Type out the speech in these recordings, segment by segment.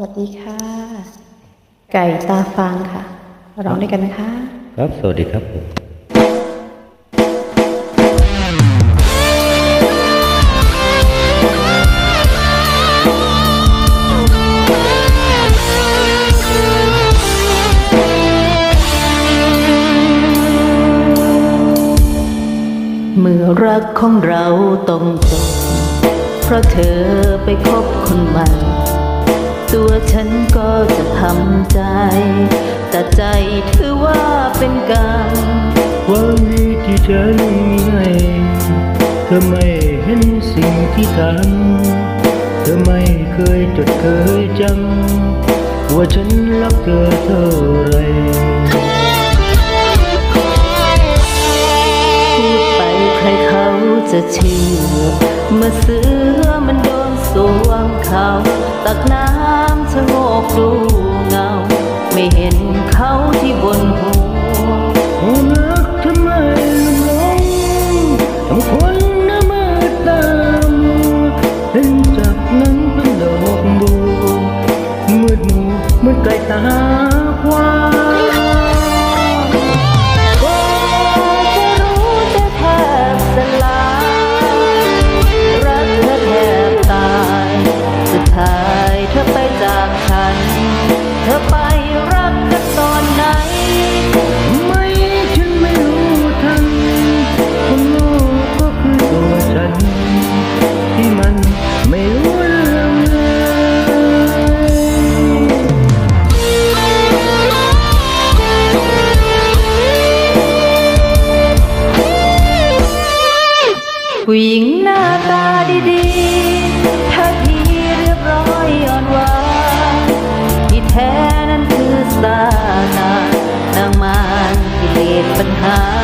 วัสดีค่ะ ไก่ตาฟางค่ะร้องด้วยกันนะคะ ครับ สวัสดีครับผมเมื่อรักของเราต้องจบเพราะเธอไปคบคนใหม่ ตัวฉันก็จะทำใจ แต่ใจถือว่าเป็นกรรมความดีที่เธอมีให้เธอไม่เห็นสิ่งที่ทำเธอไม่เคยจดเคยจำว่าฉันรักเธอเท่าไรพูดไปใครเขาจะเชื่อมื่อเสือ สวมเขาตักน้ำชะโงกดูเงา ไม่เห็นเขาที่บนหัว ผู้หญิงหน้าตาดีๆท่าทีเรียบร้อยอ่อนหวานที่แท้นั้นคือสานา นางมารที่เลดปัญหา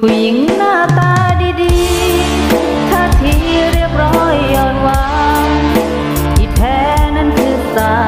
ผู้หญิงหน้าตาดีๆท่าทีเรียบร้อยอ่อนหวานที่แท้นั้นคือสา